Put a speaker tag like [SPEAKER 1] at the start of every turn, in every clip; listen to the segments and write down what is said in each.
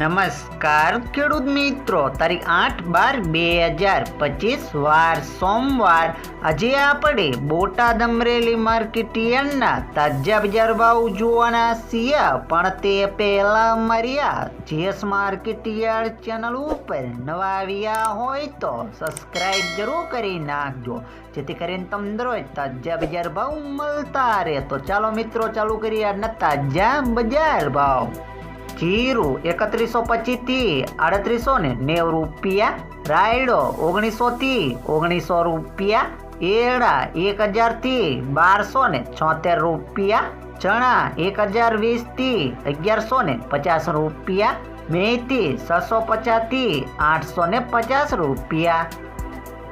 [SPEAKER 1] નમસ્કાર ખેડૂત મિત્રો, તારીખ આઠ બાર બે હજાર પચીસ, વાર સોમવાર. આજે આપણે બોટાદ અમરેલી માર્કેટ યાર્ડના તાજા બજાર ભાવ જોવાના છીએ, પણ તે પહેલા આ જીએસ માર્કેટ યાર્ડ ચેનલ ઉપર નવા આવ્યા હોય તો સબસ્ક્રાઇબ જરૂર કરી નાખજો, જેથી કરીને તમને રોજ તાજા બજાર ભાવ મળતા રહે. તો ચાલો મિત્રો, ચાલુ કરીએ આજના તાજા બજાર ભાવ. જીરું એકત્રીસો પચીસથી આડત્રીસો ને નેવ રૂપિયા. રાયડો ઓગણીસો થી ઓગણીસો રૂપિયા. એડા એક હજારથી બારસો ને છોતેર રૂપિયા. ચણા એક હજાર વીસથી અગિયારસો ને પચાસ રૂપિયા. મેથી છસો પચાસથી આઠસો ને પચાસ રૂપિયા.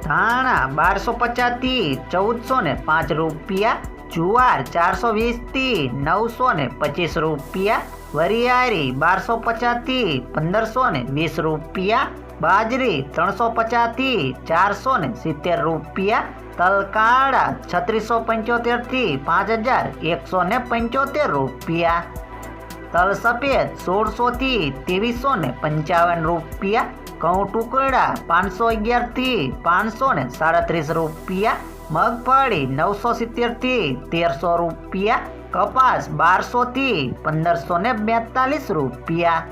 [SPEAKER 1] ધાણા બારસો પચાસથી ચૌદસો ને પાંચ રૂપિયા. જુવાર ચારસો વીસથી નવસો ને પચીસ રૂપિયા, વરિયાળી બારસો પચાસથી પંદરસો ને વીસ રૂપિયા, બાજરી ત્રણસો પચાસથી ચારસો ને સિત્તેર રૂપિયા, તલકાળા છત્રીસો પંચોતેરથી પાંચ હજાર એકસો ને પંચોતેર રૂપિયા તલ સફેદ સોળસોથી ત્રેવીસો ને પંચાવન રૂપિયા, ઘઉં ટુકડા પાંચસો અગિયારથી પાંચસો ને સાડત્રીસ રૂપિયા મગફળી નવસો સિત્તેરથી તેરસો રૂપિયા, કપાસ બારસોથી પંદરસો ને બેતાલીસ રૂપિયા.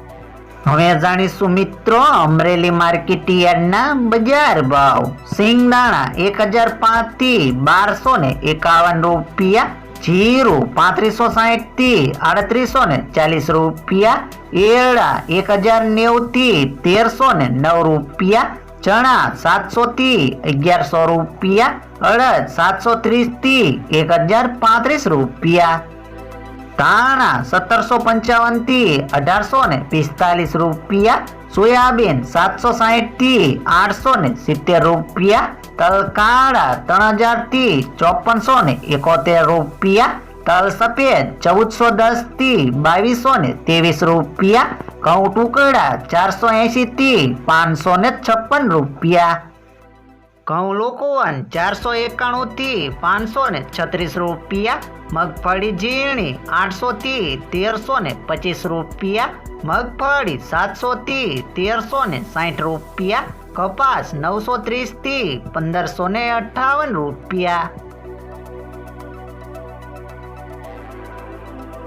[SPEAKER 1] હવે જાણીશું મિત્રો, અમરેલી માર્કેટ યાર્ડના બજાર ભાવ. સિંગદાણા એક હજાર પાંચથી બારસો ને એકાવન રૂપિયા, જીરું પાંત્રીસો સાહીઠથી આડત્રીસો ને ચાલીસ રૂપિયા એળા એક હજાર નેવું થી તેરસો ને નવ રૂપિયા ચણા સાતસો થી અગિયારસો રૂપિયા, અડદ સાતસો ત્રીસથી એક હજાર પાંત્રીસ રૂપિયા. ધાણા સત્તરસો પંચાવનથી અઢારસો ને પિસ્તાલીસ રૂપિયા. સોયાબીન સાતસો સાહીઠથી આઠસો ને સિત્તેર રૂપિયા. તલકાળા ત્રણ હજારથી ચોપનસો ને એકોતેર રૂપિયા. તલ સફેદ ચૌદસો દસથી બાવીસો ને ત્રેવીસ રૂપિયા. ઘઉં ટુકડા ચારસો એંશી થી પાંચસો ને છપ્પન રૂપિયા. ઘઉં લોકોવન, ચારસો એકાણું થી પાંચસો ને છત્રીસ રૂપિયા. મગફળી ઝીણી આઠસો થી તેરસો ને પચીસ રૂપિયા. મગફળી સાતસો થી તેરસો ને સાઠ રૂપિયા. કપાસ નવસો ત્રીસથી પંદરસો ને અઠાવન રૂપિયા.